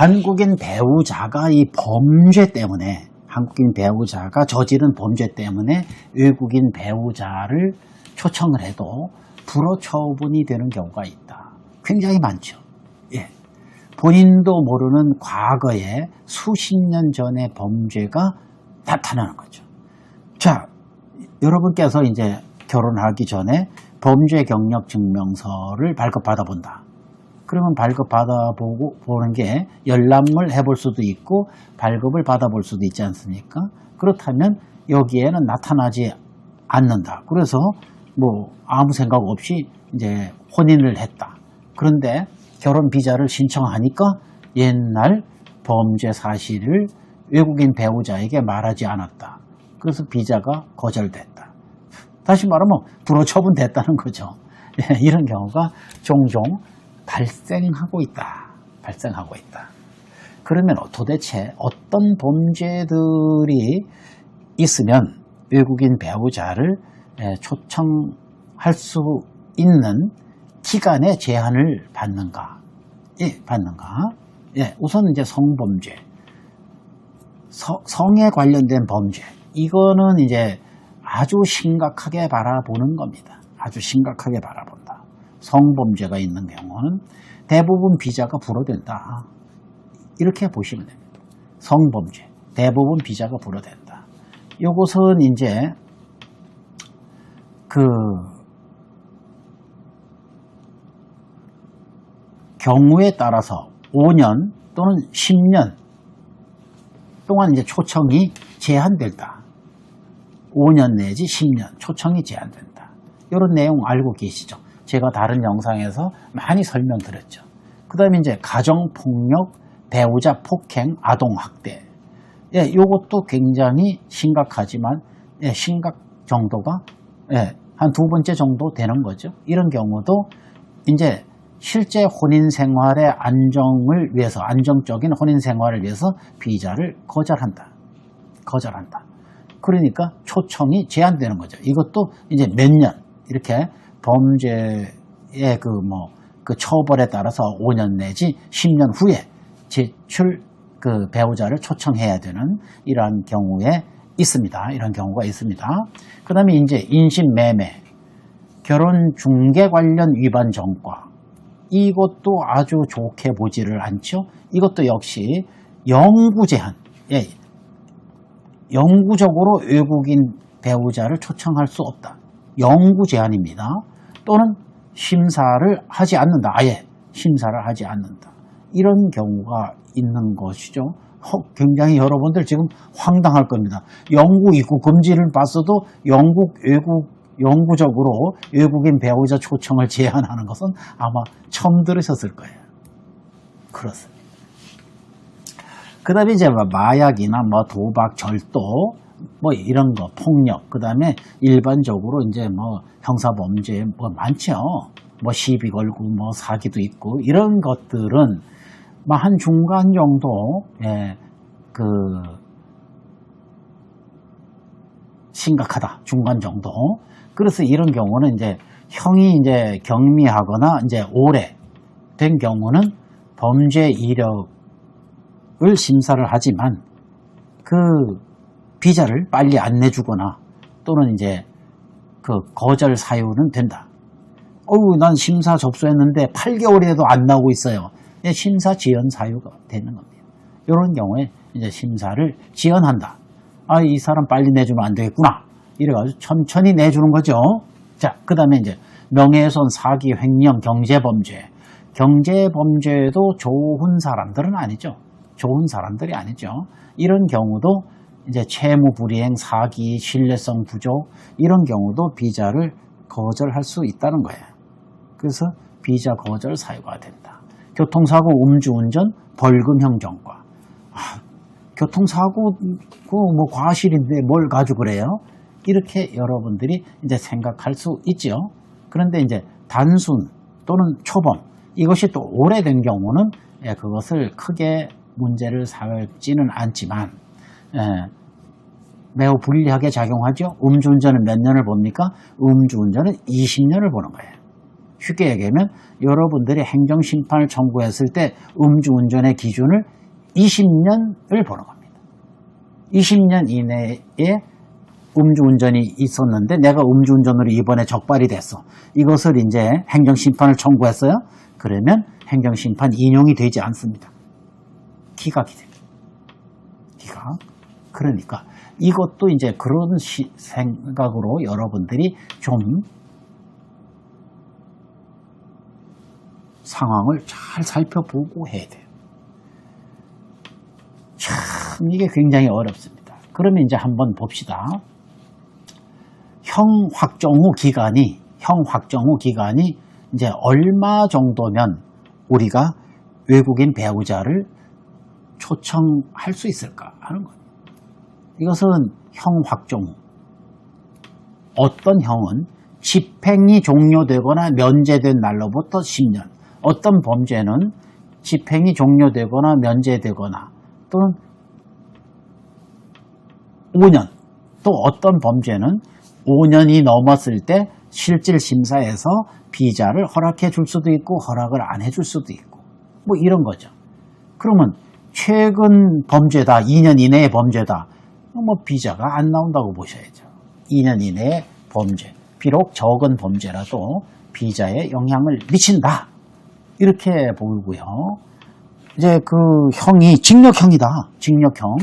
한국인 배우자가 이 범죄 때문에 한국인 배우자가 저지른 범죄 때문에 외국인 배우자를 초청을 해도 불허 처분이 되는 경우가 있다. 굉장히 많죠. 예. 본인도 모르는 과거에 수십 년 전의 범죄가 나타나는 거죠. 자, 여러분께서 이제 결혼하기 전에 범죄 경력 증명서를 발급받아 본다. 그러면 발급 받아보고 보는 게 열람을 해볼 수도 있고 발급을 받아볼 수도 있지 않습니까? 그렇다면 여기에는 나타나지 않는다. 그래서 뭐 아무 생각 없이 이제 혼인을 했다. 그런데 결혼 비자를 신청하니까 옛날 범죄 사실을 외국인 배우자에게 말하지 않았다. 그래서 비자가 거절됐다. 다시 말하면 불허 처분됐다는 거죠. 예, 이런 경우가 종종 발생하고 있다. 발생하고 있다. 그러면 도대체 어떤 범죄들이 있으면 외국인 배우자를 예, 초청할 수 있는 기간의 제한을 받는가? 예, 받는가? 예, 우선 이제 성범죄, 서- 성에 관련된 범죄, 이거는 이제 아주 심각하게 바라보는 겁니다. 아주 심각하게 바라본다. 성범죄가 있는 경우는 대부분 비자가 불허된다. 이렇게 보시면 됩니다. 성범죄, 대부분 비자가 불허된다. 요것은 이제 그 경우에 따라서 5년 또는 10년 동안 이제 초청이 제한된다. 5년 내지 10년 초청이 제한된다. 이런 내용 알고 계시죠? 제가 다른 영상에서 많이 설명드렸죠. 그 다음에 이제 가정폭력, 배우자 폭행, 아동학대. 예, 요것도 굉장히 심각하지만, 예, 심각 정도가, 예, 한 두 번째 정도 되는 거죠. 이런 경우도 이제 실제 혼인 생활의 안정을 위해서, 안정적인 혼인 생활을 위해서 비자를 거절한다. 거절한다. 그러니까 초청이 제한되는 거죠. 이것도 이제 몇 년, 이렇게 범죄의 그 뭐, 그 처벌에 따라서 5년 내지 10년 후에 제출 그 배우자를 초청해야 되는 이러한 경우에 있습니다. 이런 경우가 있습니다. 그 다음에 이제 인신매매, 결혼 중개 관련 위반 정과, 이것도 아주 좋게 보지를 않죠. 이것도 역시 영구 제한, 예, 영구적으로 외국인 배우자를 초청할 수 없다. 영구 제한입니다. 또는 심사를 하지 않는다. 아예 심사를 하지 않는다. 이런 경우가 있는 것이죠. 허, 굉장히 여러분들 지금 황당할 겁니다. 영국 입국 금지를 봤어도 영국 외국 영구적으로 외국인 배우자 초청을 제한하는 것은 아마 처음 들으셨을 거예요. 그렇습니다. 그 다음에 이제 뭐 마약이나 뭐 도박, 절도, 뭐 이런 거, 폭력, 그 다음에 일반적으로 이제 뭐 형사 범죄 뭐 많죠. 뭐 시비 걸고 뭐 사기도 있고 이런 것들은 뭐한 중간 정도, 예, 그, 심각하다. 중간 정도. 그래서 이런 경우는 이제 형이 이제 경미하거나 이제 오래 된 경우는 범죄 이력을 심사를 하지만 그 비자를 빨리 안 내주거나 또는 이제 그 거절 사유는 된다. 어우, 난 심사 접수했는데 8개월이라도 안 나오고 있어요. 예, 심사 지연 사유가 되는 겁니다. 이런 경우에 이제 심사를 지연한다. 아, 이 사람 빨리 내주면 안 되겠구나. 이래가지고 천천히 내주는 거죠. 자, 그 다음에 이제 명예훼손, 사기, 횡령, 경제범죄. 경제범죄도 좋은 사람들은 아니죠. 좋은 사람들이 아니죠. 이런 경우도 이제 채무 불이행, 사기, 신뢰성 부족 이런 경우도 비자를 거절할 수 있다는 거예요. 그래서 비자 거절 사유가 된다. 교통사고, 음주운전, 벌금형 정과. 아, 교통사고 그뭐 과실인데 뭘 가지고 그래요? 이렇게 여러분들이 이제 생각할 수 있죠. 그런데 이제 단순 또는 초범 이것이 또 오래된 경우는 예, 그것을 크게 문제를 삼지는 않지만 예, 매우 불리하게 작용하죠. 음주운전은 몇 년을 봅니까? 음주운전은 20년을 보는 거예요. 쉽게 얘기하면 여러분들이 행정심판을 청구했을 때 음주운전의 기준을 20년을 보는 겁니다. 20년 이내에 음주운전이 있었는데 내가 음주운전으로 이번에 적발이 됐어. 이것을 이제 행정심판을 청구했어요. 그러면 행정심판 인용이 되지 않습니다. 기각이 됩니다. 기각. 그러니까 이것도 이제 그런 시- 생각으로 여러분들이 좀 상황을 잘 살펴보고 해야 돼요. 참 이게 굉장히 어렵습니다. 그러면 이제 한번 봅시다. 형 확정 후 기간이 형 확정 후 기간이 이제 얼마 정도면 우리가 외국인 배우자를 초청할 수 있을까 하는 거예요. 이것은 형 확정. 후 어떤 형은 집행이 종료되거나 면제된 날로부터 10년. 어떤 범죄는 집행이 종료되거나 면제되거나 또는 5년. 또 어떤 범죄는 5년이 넘었을 때 실질 심사에서 비자를 허락해 줄 수도 있고 허락을 안 해 줄 수도 있고. 뭐 이런 거죠. 그러면 최근 범죄다 2년 이내의 범죄다 뭐 비자가 안 나온다고 보셔야죠. 2년 이내의 범죄 비록 적은 범죄라도 비자에 영향을 미친다 이렇게 보고요. 이제 그 형이 징역형이다. 징역형.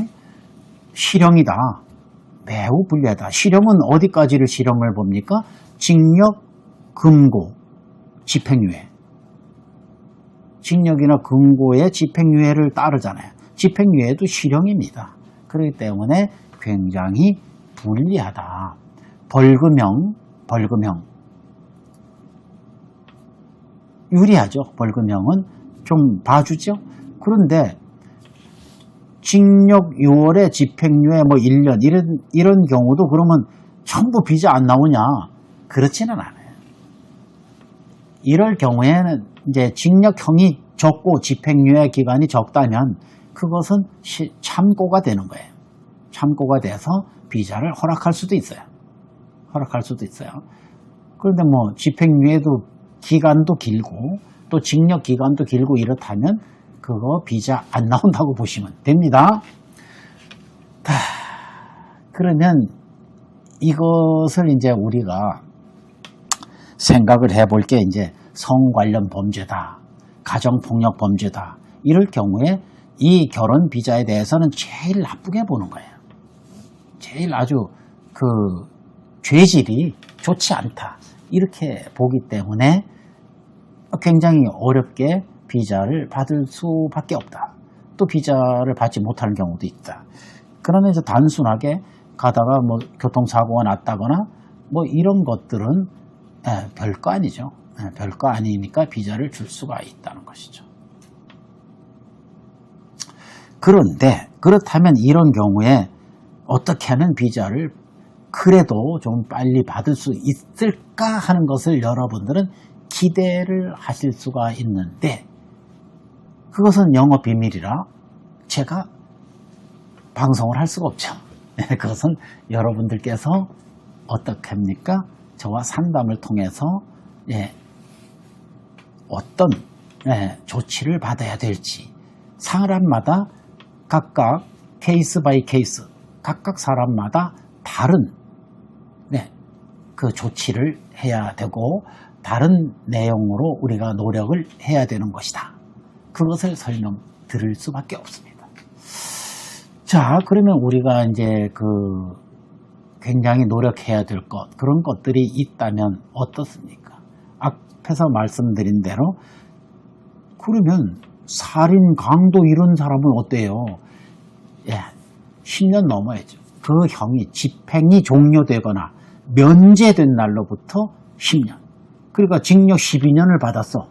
실형이다. 매우 불리하다. 실형은 어디까지를 실형을 봅니까? 징역, 금고, 집행유예. 징역이나 금고의 집행유예를 따르잖아요. 집행유예도 실형입니다. 그렇기 때문에 굉장히 불리하다. 벌금형, 벌금형. 유리하죠. 벌금형은 좀 봐주죠. 그런데 징역 6월에 집행유예 뭐 1년 이런 이런 경우도 그러면 전부 비자 안 나오냐? 그렇지는 않아요. 이럴 경우에는 이제 징역형이 적고 집행유예 기간이 적다면 그것은 시- 참고가 되는 거예요. 참고가 돼서 비자를 허락할 수도 있어요. 허락할 수도 있어요. 그런데 뭐 집행유예도 기간도 길고 또 징역 기간도 길고 이렇다면 그거 비자 안 나온다고 보시면 됩니다. 하, 그러면 이것을 이제 우리가 생각을 해볼 게 이제 성 관련 범죄다, 가정폭력 범죄다 이럴 경우에 이 결혼 비자에 대해서는 제일 나쁘게 보는 거예요. 제일 아주 그 죄질이 좋지 않다 이렇게 보기 때문에 굉장히 어렵게 비자를 받을 수밖에 없다. 또 비자를 받지 못하는 경우도 있다. 그러면 이제 단순하게 가다가 뭐 교통사고가 났다거나 뭐 이런 것들은 예, 별거 아니죠. 예, 별거 아니니까 비자를 줄 수가 있다는 것이죠. 그런데 그렇다면 이런 경우에 어떻게 하면 비자를 그래도 좀 빨리 받을 수 있을까 하는 것을 여러분들은 기대를 하실 수가 있는데 그것은 영업 비밀이라 제가 방송을 할 수가 없죠. 그것은 여러분들께서 어떻게 합니까? 저와 상담을 통해서 예, 어떤 예, 조치를 받아야 될지 사람마다 각각 케이스 바이 케이스 각각 사람마다 다른 네, 그 조치를 해야 되고 다른 내용으로 우리가 노력을 해야 되는 것이다. 그것을 설명 드릴 수밖에 없습니다. 자, 그러면 우리가 이제 그 굉장히 노력해야 될 것, 그런 것들이 있다면 어떻습니까? 앞에서 말씀드린 대로 그러면 살인, 강도 이런 사람은 어때요? 예, 10년 넘어야죠. 그 형이 집행이 종료되거나 면제된 날로부터 10년. 그러니까 징역 12년을 받았어.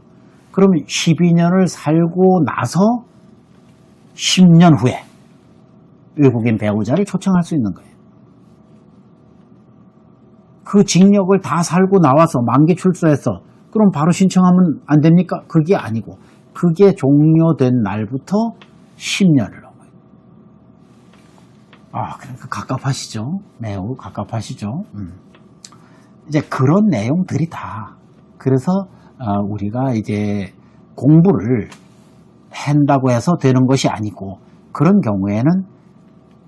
그러면 12년을 살고 나서 10년 후에 외국인 배우자를 초청할 수 있는 거예요. 그 징역을 다 살고 나와서 만기 출소했어. 그럼 바로 신청하면 안 됩니까? 그게 아니고 그게 종료된 날부터 10년을 넘어요. 아, 그러니까 갑갑하시죠? 매우 갑갑하시죠? 음. 이제 그런 내용들이 다 그래서 아, 우리가 이제 공부를 한다고 해서 되는 것이 아니고 그런 경우에는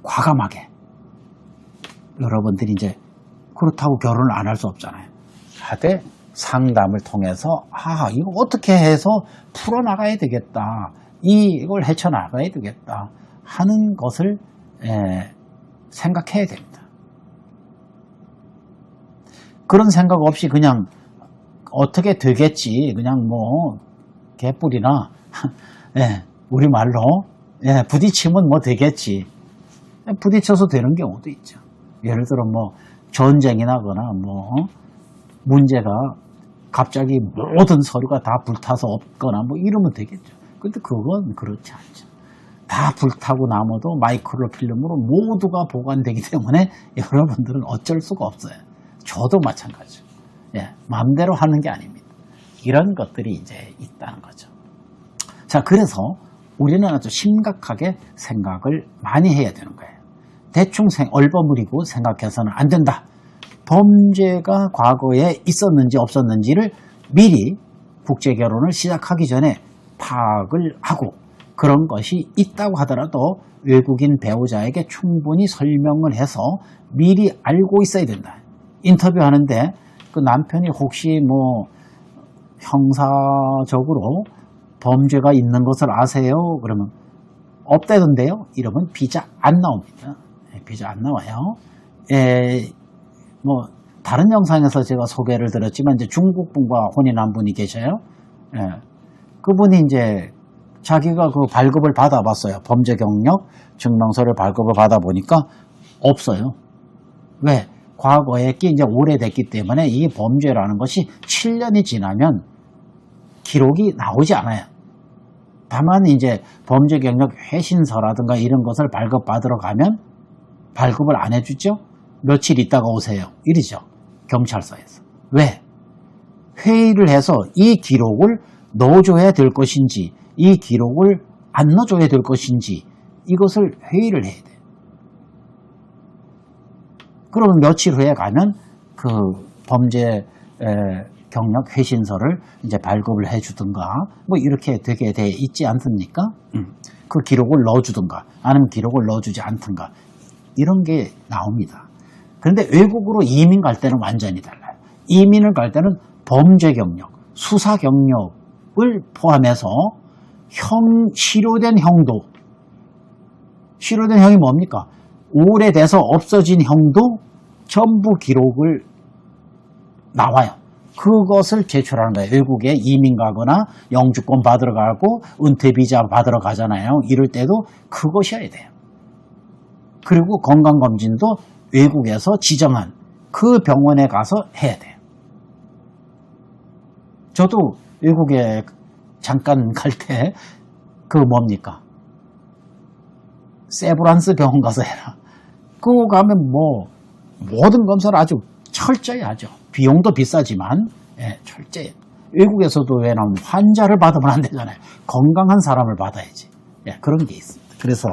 과감하게 여러분들이 이제 그렇다고 결혼을 안 할 수 없잖아요. 하되 상담을 통해서 아 이거 어떻게 해서 풀어나가야 되겠다. 이- 이걸 헤쳐나가야 되겠다 하는 것을 에, 생각해야 됩니다. 그런 생각 없이 그냥 어떻게 되겠지 그냥 뭐 개뿔이나 예, 우리말로 예, 부딪히면 뭐 되겠지 부딪혀서 되는 경우도 있죠. 예를 들어 뭐 전쟁이 나거나 뭐 어? 문제가 갑자기 모든 서류가 다 불타서 없거나 뭐 이러면 되겠죠. 근데 그건 그렇지 않죠. 다 불타고 남아도 마이크로 필름으로 모두가 보관되기 때문에 여러분들은 어쩔 수가 없어요. 저도 마찬가지죠. 예, 마음대로 하는 게 아닙니다. 이런 것들이 이제 있다는 거죠. 자, 그래서 우리는 아주 심각하게 생각을 많이 해야 되는 거예요. 대충 생, 얼버무리고 생각해서는 안 된다. 범죄가 과거에 있었는지 없었는지를 미리 국제 결혼을 시작하기 전에 파악을 하고 그런 것이 있다고 하더라도 외국인 배우자에게 충분히 설명을 해서 미리 알고 있어야 된다. 인터뷰하는데 그 남편이 혹시 뭐 형사적으로 범죄가 있는 것을 아세요? 그러면 없다던데요? 이러면 비자 안 나옵니다. 예, 비자 안 나와요. 예, 뭐 다른 영상에서 제가 소개를 드렸지만 이제 중국 분과 혼인한 분이 계셔요. 예, 그분이 이제 자기가 그 발급을 받아봤어요. 범죄 경력 증명서를 발급을 받아보니까 없어요. 왜? 과거에 게 이제 오래됐기 때문에 이 범죄라는 것이 7년이 지나면 기록이 나오지 않아요. 다만 이제 범죄 경력 회신서라든가 이런 것을 발급받으러 가면 발급을 안 해주죠. 며칠 있다가 오세요. 이러죠. 경찰서에서. 왜? 회의를 해서 이 기록을 넣어줘야 될 것인지 이 기록을 안 넣어줘야 될 것인지 이것을 회의를 해야 돼요. 그러면 며칠 후에 가면 그 범죄 에, 경력 회신서를 이제 발급을 해주든가 뭐 이렇게 되게 돼 있지 않습니까? 음. 그 기록을 넣어주든가 아니면 기록을 넣어주지 않든가 이런 게 나옵니다. 그런데 외국으로 이민 갈 때는 완전히 달라요. 이민을 갈 때는 범죄 경력, 수사 경력을 포함해서 형, 실효된 형도, 실효된 형이 뭡니까? 오래돼서 없어진 형도 전부 기록을 나와요. 그것을 제출하는 거예요. 외국에 이민 가거나 영주권 받으러 가고 은퇴 비자 받으러 가잖아요. 이럴 때도 그것이어야 돼요. 그리고 건강검진도 외국에서 지정한 그 병원에 가서 해야 돼요. 저도 외국에 잠깐 갈 때 그 뭡니까? 세브란스 병원 가서 해라. 그거 가면 뭐 모든 검사를 아주 철저히 하죠. 비용도 비싸지만 예, 철저히. 외국에서도 왜 나오면 환자를 받으면 안 되잖아요. 건강한 사람을 받아야지. 예, 그런 게 있습니다. 그래서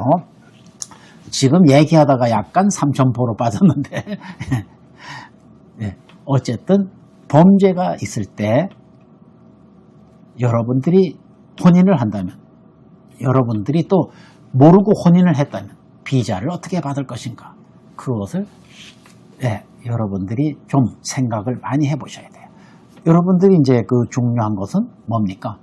지금 얘기하다가 약간 삼천포로 빠졌는데 예, 어쨌든 범죄가 있을 때 여러분들이 혼인을 한다면 여러분들이 또 모르고 혼인을 했다면 비자를 어떻게 받을 것인가 그것을 예, 여러분들이 좀 생각을 많이 해보셔야 돼요. 여러분들이 이제 그 중요한 것은 뭡니까?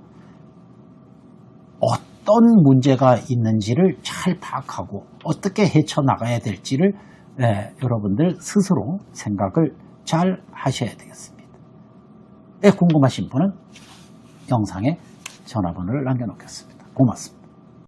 어떤 문제가 있는지를 잘 파악하고 어떻게 헤쳐나가야 될지를 예, 여러분들 스스로 생각을 잘 하셔야 되겠습니다. 예, 궁금하신 분은 영상에 전화번호를 남겨놓겠습니다. 고맙습니다.